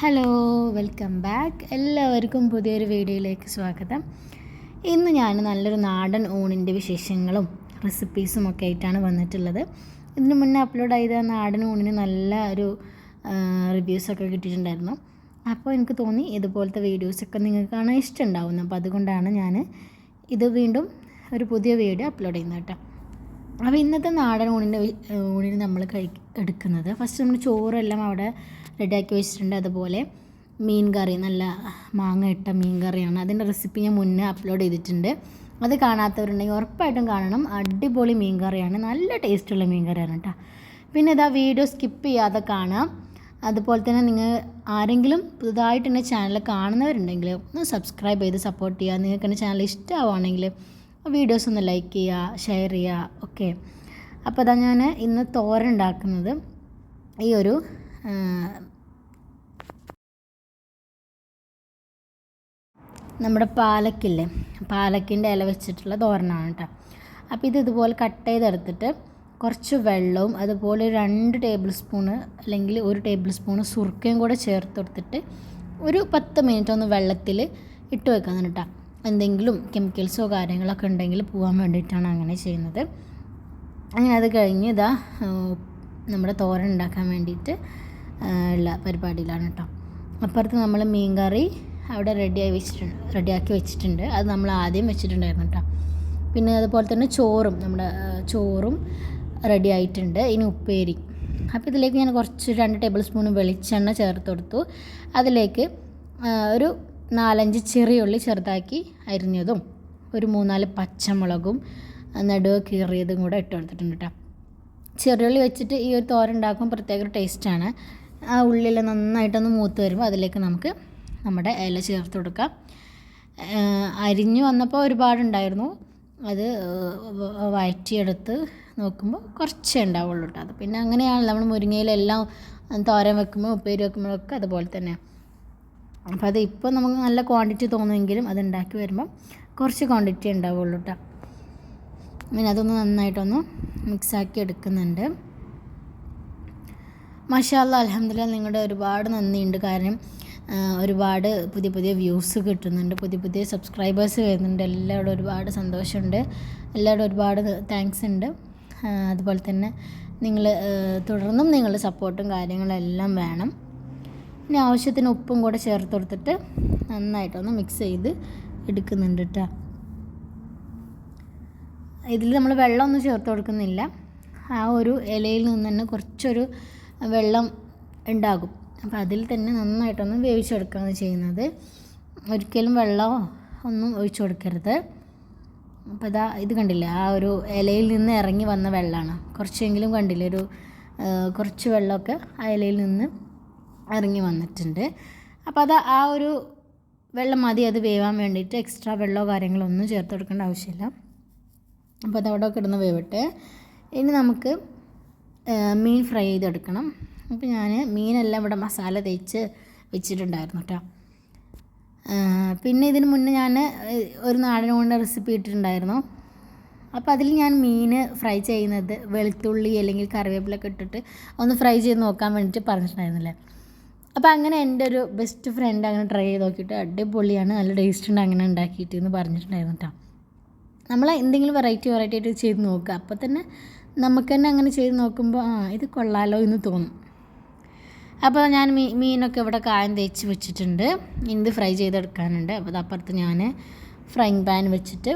Hello welcome back എല്ലാവർക്കും പുതിയൊരു വീഡിയോയിലേക്ക് സ്വാഗതം. ഇന്ന് ഞാൻ നല്ലൊരു നാടൻ ഊണിന്റെ വിശേഷങ്ങളും റെസിപ്പീസും ഒക്കെ ആയിട്ടാണ് വന്നിട്ടുള്ളത്. ഇതിന് മുന്നേ അപ്ലോഡ് ചെയ്ത നാടൻ ഊണിന് നല്ല ഒരു റിവ്യൂസൊക്കെ കിട്ടിയിട്ടുണ്ടായിരുന്നു. അപ്പോൾ എനിക്ക് തോന്നി ഇതുപോലത്തെ വീഡിയോസൊക്കെ നിങ്ങൾക്ക് കാണാൻ ഇഷ്ടമുണ്ടാവുന്നു അപ്പോൾ അതുകൊണ്ടാണ് ഞാൻ ഇത് വീണ്ടും ഒരു പുതിയ വീഡിയോ അപ്ലോഡ് ചെയ്യുന്നത് കേട്ടോ. അപ്പോൾ ഇന്നത്തെ നാടൻ ഊണിന്റെ ഊണിന് നമ്മൾ കഴി എടുക്കുന്നത്. ഫസ്റ്റ് നമ്മൾ ചോറെല്ലാം അവിടെ റെഡിയാക്കി വെച്ചിട്ടുണ്ട്. അതുപോലെ മീൻ കറി നല്ല മാങ്ങ ഇട്ട മീൻ കറിയാണ്. അതിന്റെ റെസിപ്പി ഞാൻ മുന്നേ അപ്ലോഡ് ചെയ്തിട്ടുണ്ട്. അത് കാണാത്തവരുണ്ടെങ്കിൽ ഉറപ്പായിട്ടും കാണണം. അടിപൊളി മീൻ കറിയാണ്. നല്ല ടേസ്റ്റുള്ള മീൻ കറിയാണ് കേട്ടോ പിന്നെ ഇതാ വീഡിയോ സ്കിപ്പ് ചെയ്യാതെ കാണാം. അതുപോലെ തന്നെ നിങ്ങൾ ആരെങ്കിലും പുതുതായിട്ട് എന്റെ ചാനൽ കാണുന്നവരുണ്ടെങ്കിൽ ഒന്ന് സബ്സ്ക്രൈബ് ചെയ്ത് സപ്പോർട്ട് ചെയ്യുക. നിങ്ങൾക്ക് എന്റെ ചാനൽ ഇഷ്ടമാവുകയാണെങ്കിൽ വീഡിയോസ് ഒന്ന് ലൈക്ക് ചെയ്യുക ഷെയർ ചെയ്യുക ഓക്കെ. അപ്പോൾ അതാ ഞാൻ ഇന്ന് തോരൻ ഉണ്ടാക്കുന്നത്. ഈ ഒരു നമ്മുടെ പാലക്കില്ലേ? പാലക്കിന്റെ ഇല വെച്ചിട്ടുള്ള തോരനാണ് കേട്ടോ. അപ്പോൾ ഇത് ഇതുപോലെ കട്ട് ചെയ്തെടുത്തിട്ട് കുറച്ച് വെള്ളവും അതുപോലെ രണ്ട് ടേബിൾ സ്പൂണ് അല്ലെങ്കിൽ ഒരു ടേബിൾ സ്പൂണ് സുർക്കയും കൂടെ ചേർത്ത് കൊടുത്തിട്ട് ഒരു പത്ത് മിനിറ്റ് ഒന്ന് വെള്ളത്തിൽ ഇട്ട് വെക്കാൻ കേട്ടോ. എന്തെങ്കിലും കെമിക്കൽസോ കാര്യങ്ങളൊക്കെ ഉണ്ടെങ്കിൽ പോകാൻ വേണ്ടിയിട്ടാണ് അങ്ങനെ ചെയ്യുന്നത്. അങ്ങനെ അത് കഴിഞ്ഞ് ഇതാ നമ്മുടെ തോരൻ ഉണ്ടാക്കാൻ വേണ്ടിയിട്ട് ഉള്ള പരിപാടിയിലാണ് കേട്ടോ അപ്പുറത്ത് നമ്മൾ മീൻ കറി അവിടെ റെഡിയായി വെച്ചിട്ടുണ്ട് റെഡിയാക്കി വെച്ചിട്ടുണ്ട്. അത് നമ്മൾ ആദ്യം വെച്ചിട്ടുണ്ടായിരുന്നു കേട്ടോ പിന്നെ അതുപോലെ തന്നെ ചോറും നമ്മുടെ ചോറും റെഡി ആയിട്ടുണ്ട്. ഇനി ഉപ്പേരി. അപ്പോൾ ഇതിലേക്ക് ഞാൻ കുറച്ച് രണ്ട് ടേബിൾ സ്പൂൺ വെളിച്ചെണ്ണ ചേർത്ത് കൊടുത്തു. അതിലേക്ക് ഒരു നാലഞ്ച് ചെറിയുള്ളി ചെറുതാക്കി അരിഞ്ഞതും ഒരു മൂന്നാൽ പച്ചമുളകും നടുവ് കീറിയതും കൂടെ ഇട്ട് കൊടുത്തിട്ടുണ്ട് കേട്ടോ ചെറിയുള്ളി വെച്ചിട്ട് ഈ ഒരു തോരൻ ഉണ്ടാക്കുമ്പോൾ പ്രത്യേക ടേസ്റ്റാണ് ആ ഉള്ളിൽ നന്നായിട്ടൊന്ന് മൂത്ത് വരുമ്പോൾ അതിലേക്ക് നമുക്ക് നമ്മുടെ ഇല ചേർത്ത് കൊടുക്കാം. അരിഞ്ഞു വന്നപ്പോൾ ഒരുപാടുണ്ടായിരുന്നു. അത് വയറ്റിയെടുത്ത് നോക്കുമ്പോൾ കുറച്ചേ ഉണ്ടാവുള്ളൂ കേട്ടോ അത് പിന്നെ അങ്ങനെയാണല്ലോ നമ്മൾ മുരിങ്ങയിലെല്ലാം തോരൻ വെക്കുമ്പോൾ ഉപ്പേരി വെക്കുമ്പോഴൊക്കെ അതുപോലെ തന്നെയാണ് അപ്പോൾ അത് ഇപ്പോൾ നമുക്ക് നല്ല ക്വാണ്ടിറ്റി തോന്നുമെങ്കിലും അത് ഉണ്ടാക്കി വരുമ്പം കുറച്ച് ക്വാണ്ടിറ്റി ഉണ്ടാവുള്ളൂ കേട്ടോ പിന്നെ അതൊന്ന് നന്നായിട്ടൊന്ന് മിക്സാക്കി എടുക്കുന്നുണ്ട്. മഷാല്ല അലഹമില്ല നിങ്ങളുടെ ഒരുപാട് നന്ദിയുണ്ട്. കാരണം ഒരുപാട് പുതിയ പുതിയ വ്യൂസ് കിട്ടുന്നുണ്ട്. പുതിയ പുതിയ സബ്സ്ക്രൈബേഴ്സ് വരുന്നുണ്ട്. എല്ലാവരോടും ഒരുപാട് സന്തോഷമുണ്ട്. എല്ലാവരോടും ഒരുപാട് താങ്ക്സ് ഉണ്ട്. അതുപോലെ തന്നെ നിങ്ങൾ തുടർന്നും നിങ്ങളുടെ സപ്പോർട്ടും കാര്യങ്ങളെല്ലാം വേണം. ഇനി ആവശ്യത്തിന് ഉപ്പും കൂടെ ചേർത്ത് കൊടുത്തിട്ട് നന്നായിട്ടൊന്ന് മിക്സ് ചെയ്ത് എടുക്കുന്നുണ്ട് കേട്ടോ ഇതിൽ നമ്മൾ വെള്ളമൊന്നും ചേർത്ത് കൊടുക്കുന്നില്ല. ആ ഒരു ഇലയിൽ നിന്ന് തന്നെ കുറച്ചൊരു വെള്ളം ഉണ്ടാകും. അപ്പോൾ അതിൽ തന്നെ നന്നായിട്ടൊന്ന് വേവിച്ചെടുക്കുകയാണ് ചെയ്യുന്നത്. ഒരിക്കലും വെള്ളമോ ഒന്നും ഒഴിച്ചു കൊടുക്കരുത്. അപ്പോൾ ഇതാ ഇത് കണ്ടില്ലേ? ആ ഒരു ഇലയിൽ നിന്ന് ഇറങ്ങി വന്ന വെള്ളമാണ് കുറച്ചെങ്കിലും കണ്ടില്ലേ? ഒരു കുറച്ച് വെള്ളമൊക്കെ ആ ഇലയിൽ നിന്ന് ഇറങ്ങി വന്നിട്ടുണ്ട്. അപ്പോൾ അത് ആ ഒരു വെള്ളം മതി അത് വേവാൻ വേണ്ടിയിട്ട് എക്സ്ട്രാ വെള്ളമോ കാര്യങ്ങളോ ഒന്നും ചേർത്ത് കൊടുക്കേണ്ട ആവശ്യമില്ല. അപ്പോൾ അതവിടെ കിടന്ന് വേവട്ടെ ഇനി നമുക്ക് മീൻ ഫ്രൈ ചെയ്തെടുക്കണം. അപ്പോൾ ഞാൻ മീനെല്ലാം ഇവിടെ മസാല തേച്ച് വെച്ചിട്ടുണ്ടായിരുന്നു കേട്ടോ പിന്നെ ഇതിന് മുന്നേ ഞാൻ ഒരു നാടൻ കൊണ്ട് റെസിപ്പി ഇട്ടിട്ടുണ്ടായിരുന്നു. അപ്പോൾ അതിൽ ഞാൻ മീൻ ഫ്രൈ ചെയ്യുന്നത് വെളുത്തുള്ളി അല്ലെങ്കിൽ കറിവേപ്പിലൊക്കെ ഇട്ടിട്ട് ഒന്ന് ഫ്രൈ ചെയ്ത് നോക്കാൻ വേണ്ടിയിട്ട് പറഞ്ഞിട്ടുണ്ടായിരുന്നില്ലേ? അപ്പോൾ അങ്ങനെ എന്റെ ഒരു ബെസ്റ്റ് ഫ്രണ്ട് അങ്ങനെ ട്രൈ ചെയ്ത് നോക്കിയിട്ട് അടിപൊളിയാണ് നല്ല ടേസ്റ്റ് ഉണ്ട് അങ്ങനെ ഉണ്ടാക്കിയിട്ട് എന്ന് പറഞ്ഞിട്ടുണ്ടായിരുന്നു കേട്ടോ നമ്മൾ എന്തെങ്കിലും വെറൈറ്റി വെറൈറ്റി ആയിട്ട് ചെയ്ത് നോക്കുക. അപ്പോൾ തന്നെ നമുക്ക് തന്നെ അങ്ങനെ ചെയ്ത് നോക്കുമ്പോൾ ആ ഇത് കൊള്ളാലോ എന്ന് തോന്നും. അപ്പോൾ ഞാൻ മീ മീനൊക്കെ ഇവിടെ കായം തേച്ച് വെച്ചിട്ടുണ്ട്. ഇത് ഫ്രൈ ചെയ്തെടുക്കാനുണ്ട്. അപ്പോൾ അതപ്പുറത്ത് ഞാൻ ഫ്രൈങ് പാൻ വെച്ചിട്ട്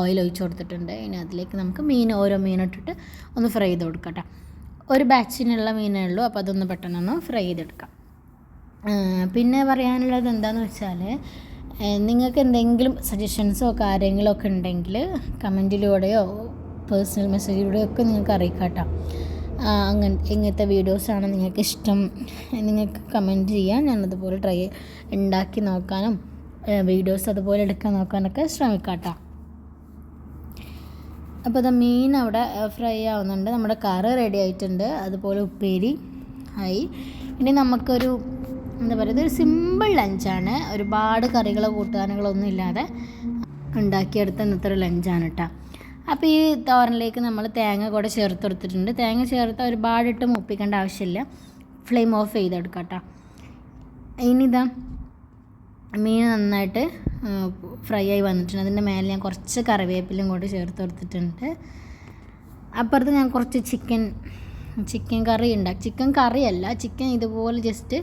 ഓയിൽ ഒഴിച്ച് കൊടുത്തിട്ടുണ്ട്. ഇനി അതിലേക്ക് നമുക്ക് മീൻ ഓരോ മീനിട്ടിട്ട് ഒന്ന് ഫ്രൈ ചെയ്ത് കൊടുക്കട്ടെ ഒരു ബാച്ചിനുള്ള മീനേ ഉള്ളൂ. അപ്പോൾ അതൊന്ന് പെട്ടെന്നൊന്ന് ഫ്രൈ ചെയ്തെടുക്കാം. പിന്നെ പറയാനുള്ളത് എന്താണെന്ന് വെച്ചാൽ നിങ്ങൾക്ക് എന്തെങ്കിലും സജഷൻസോ കാര്യങ്ങളോ ഒക്കെ ഉണ്ടെങ്കിൽ കമന്റിലൂടെയോ പേഴ്സണൽ മെസ്സേജിലൂടെയോ ഒക്കെ നിങ്ങൾക്ക് അറിയിക്കാട്ടോ. അങ്ങനെ ഇങ്ങനത്തെ വീഡിയോസാണ് നിങ്ങൾക്ക് ഇഷ്ടം. നിങ്ങൾക്ക് കമന്റ് ചെയ്യാൻ ഞാനതുപോലെ ട്രൈ ഉണ്ടാക്കി നോക്കാനും വീഡിയോസ് അതുപോലെ എടുക്കാൻ നോക്കാനൊക്കെ ശ്രമിക്കാം കേട്ടോ അപ്പോൾ അത് മീൻ അവിടെ ഫ്രൈ ആവുന്നുണ്ട്. നമ്മുടെ കറി റെഡി ആയിട്ടുണ്ട്. അതുപോലെ ഉപ്പേരി ആയി. ഇനി നമുക്കൊരു എന്താ പറയുക ഇതൊരു സിമ്പിൾ ലഞ്ചാണ് ഒരുപാട് കറികളോ കൂട്ടാനുകളോ ഒന്നും ഇല്ലാതെ ഉണ്ടാക്കിയെടുത്ത ഇന്നത്തെ ഒരു ലഞ്ചാണ് കേട്ടോ അപ്പോൾ ഈ തോരനിലേക്ക് നമ്മൾ തേങ്ങ കൂടെ ചേർത്ത് കൊടുത്തിട്ടുണ്ട്. തേങ്ങ ചേർത്ത് ഒരുപാടിട്ട് മുപ്പിക്കേണ്ട ആവശ്യമില്ല. ഫ്ലെയിം ഓഫ് ചെയ്തെടുക്കാം കേട്ടോ ഇനിതാ മീൻ നന്നായിട്ട് ഫ്രൈ ആയി വന്നിട്ടുണ്ട്. അതിന്റെ മേലെ ഞാൻ കുറച്ച് കറിവേപ്പിലും കൂടി ചേർത്ത് കൊടുത്തിട്ടുണ്ട്. അപ്പുറത്ത് ഞാൻ കുറച്ച് ചിക്കൻ ചിക്കൻ കറി ഉണ്ടാക്കി ചിക്കൻ കറിയല്ല ചിക്കൻ ഇതുപോലെ ജസ്റ്റ്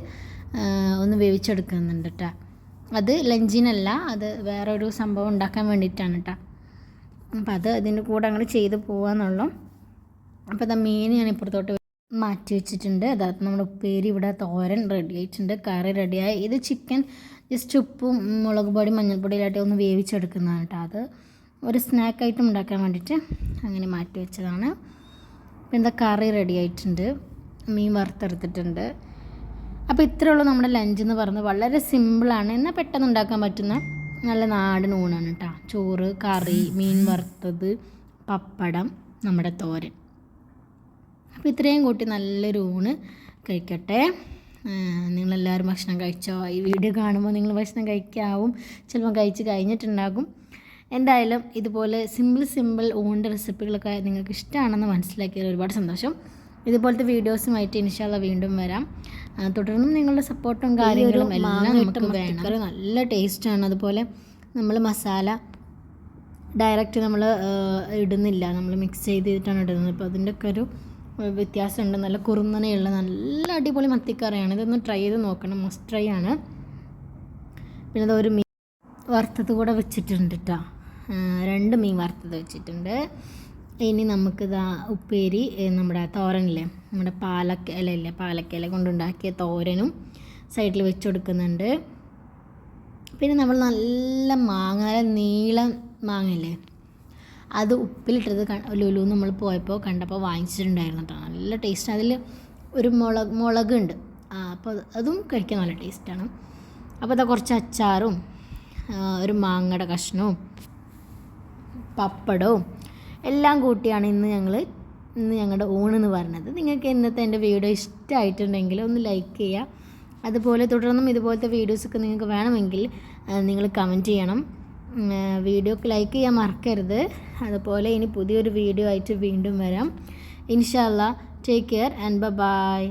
ഒന്ന് വേവിച്ചെടുക്കുന്നുണ്ട് കേട്ടോ അത് ലഞ്ചിനല്ല അത് വേറൊരു സംഭവം ഉണ്ടാക്കാൻ വേണ്ടിയിട്ടാണ് കേട്ടോ അപ്പോൾ അത് അതിന്റെ കൂടെ അങ്ങനെ ചെയ്ത് പോകാന്നുള്ളൂ അപ്പോൾ അത് മീൻ ഞാൻ ഇപ്പുറത്തോട്ട് മാറ്റി വെച്ചിട്ടുണ്ട്. അതായത് നമ്മുടെ ഉപ്പേരി ഇവിടെ തോരൻ റെഡി ആയിട്ടുണ്ട്. കറി റെഡിയായി ഇത് ചിക്കൻ ജസ്റ്റ് ഉപ്പും മുളക് പൊടി മഞ്ഞൾപ്പൊടിയിലായിട്ട് ഒന്ന് വേവിച്ചെടുക്കുന്നതാണ് കേട്ടോ അത്. ഒരു സ്നാക്ക് ഐറ്റം ഉണ്ടാക്കാൻ വേണ്ടിയിട്ട് അങ്ങനെ മാറ്റി വെച്ചതാണ്. അപ്പോൾ എന്താ കറി റെഡി ആയിട്ടുണ്ട്. മീൻ വറുത്തെടുത്തിട്ടുണ്ട്. അപ്പോൾ ഇത്രയേ ഉള്ളൂ നമ്മുടെ ലഞ്ച് എന്ന് പറയുന്നത് വളരെ സിമ്പിളാണ് എന്നാൽ പെട്ടെന്ന് ഉണ്ടാക്കാൻ പറ്റുന്ന നല്ല നാടൻ ഊണാണ് കേട്ടോ. ചോറ് കറി മീൻ വറുത്തത് പപ്പടം നമ്മുടെ തോരൻ. അപ്പോൾ ഇത്രയും കൂട്ടി നല്ലൊരു ഊണ് കഴിക്കട്ടെ. നിങ്ങളെല്ലാവരും ഭക്ഷണം കഴിച്ചോ? ഈ വീഡിയോ കാണുമ്പോൾ നിങ്ങൾ ഭക്ഷണം കഴിക്കാവും. ചിലപ്പോൾ കഴിച്ച് കഴിഞ്ഞിട്ടുണ്ടാകും. എന്തായാലും ഇതുപോലെ സിമ്പിൾ സിമ്പിൾ ഊണിന്റെ റെസിപ്പികളൊക്കെ നിങ്ങൾക്ക് ഇഷ്ടമാണെന്ന് മനസ്സിലാക്കിയതിൽ ഒരുപാട് സന്തോഷം. ഇതുപോലത്തെ വീഡിയോസുമായിട്ട് ഇൻഷാല്ല വീണ്ടും വരാം. തുടർന്നും നിങ്ങളുടെ സപ്പോർട്ടും കാര്യങ്ങളും എല്ലാം നമുക്ക് വേണം. നല്ല ടേസ്റ്റാണ് അതുപോലെ നമ്മൾ മസാല ഡയറക്റ്റ് നമ്മൾ ഇടുന്നില്ല. നമ്മൾ മിക്സ് ചെയ്തിട്ടാണ് ഇടുന്നത്. അപ്പോൾ അതിന്റെയൊക്കെ ഒരു വ്യത്യാസമുണ്ട്. നല്ല കുറുന്നനെയുള്ള നല്ല അടിപൊളി മത്തിക്കറിയാണ്. ഇതൊന്ന് ട്രൈ ചെയ്ത് നോക്കണം. മസ്റ്റ് ട്രൈ ആണ്. പിന്നെ അതൊരു മീൻ വറുത്തത് കൂടെ വെച്ചിട്ടുണ്ട് കേട്ടോ രണ്ട് മീൻ വറുത്തത് വെച്ചിട്ടുണ്ട്. ഇനി നമുക്കിതാ ഉപ്പേരി നമ്മുടെ തോരനില്ലേ? നമ്മുടെ പാലക്ക ഇലയില്ലേ? പാലക്ക ഇല കൊണ്ടുണ്ടാക്കിയ തോരനും സൈഡിൽ വെച്ച് കൊടുക്കുന്നുണ്ട്. പിന്നെ നമ്മൾ നല്ല മാങ്ങ നീളം മാങ്ങയില്ലേ? അത് ഉപ്പിലിട്ടത് ലുലു നമ്മൾ പോയപ്പോൾ കണ്ടപ്പോൾ വാങ്ങിച്ചിട്ടുണ്ടായിരുന്നു കേട്ടോ നല്ല ടേസ്റ്റ് അതിൽ ഒരു മുളക് മുളകുണ്ട്. അപ്പോൾ അതും കഴിക്കാൻ നല്ല ടേസ്റ്റാണ് അപ്പോൾ അതാ കുറച്ച് അച്ചാറും ഒരു മാങ്ങയുടെ കഷ്ണവും പപ്പടവും എല്ലാം കൂട്ടിയാണ് ഇന്ന് ഞങ്ങൾ ഇന്ന് ഞങ്ങളുടെ ഊണെന്ന് പറഞ്ഞത്. നിങ്ങൾക്ക് ഇന്നത്തെ എന്റെ വീഡിയോ ഇഷ്ടമായിട്ടുണ്ടെങ്കിൽ ഒന്ന് ലൈക്ക് ചെയ്യുക. അതുപോലെ തുടർന്നും ഇതുപോലത്തെ വീഡിയോസൊക്കെ നിങ്ങൾക്ക് വേണമെങ്കിൽ നിങ്ങൾ കമന്റ് ചെയ്യണം. വീഡിയോക്ക് ലൈക്ക് ചെയ്യാൻ മറക്കരുത്. അതുപോലെ ഇനി പുതിയൊരു വീഡിയോ ആയിട്ട് വീണ്ടും വരാം. ഇൻഷാല്ല take care and bye bye